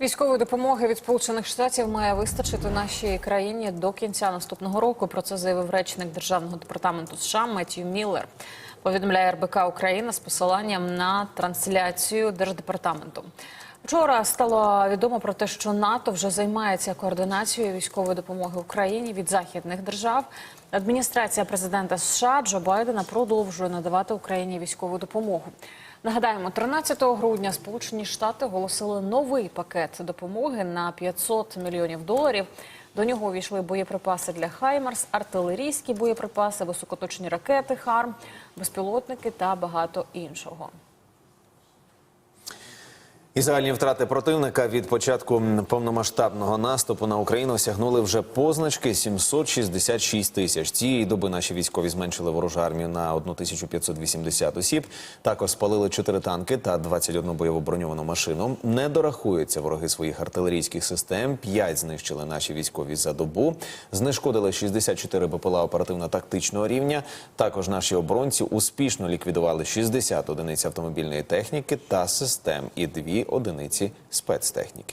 Військової допомоги від Сполучених Штатів має вистачити нашій країні до кінця наступного року. Про це заявив речник державного департаменту США Меттью Міллер. Повідомляє РБК Україна з посиланням на трансляцію держдепартаменту. Вчора стало відомо про те, що НАТО вже займається координацією військової допомоги Україні від західних держав. Адміністрація президента США Джо Байдена продовжує надавати Україні військову допомогу. Нагадаємо, 13 грудня Сполучені Штати оголосили новий пакет допомоги на 500 мільйонів доларів. До нього увійшли боєприпаси для Хаймарс, артилерійські боєприпаси, високоточні ракети Харм, безпілотники та багато іншого. І загальні втрати противника від початку повномасштабного наступу на Україну осягнули вже позначки 766 тисяч. Цієї доби наші військові зменшили ворожу армію на 1580 осіб. Також спалили 4 танки та 21 бойову броньовану машину. Не дорахуються вороги своїх артилерійських систем. 5 знищили наші військові за добу. Знешкодили 64 БПЛА оперативно-тактичного рівня. Також наші оборонці успішно ліквідували 60 одиниць автомобільної техніки та систем і дві одиниці спецтехніки.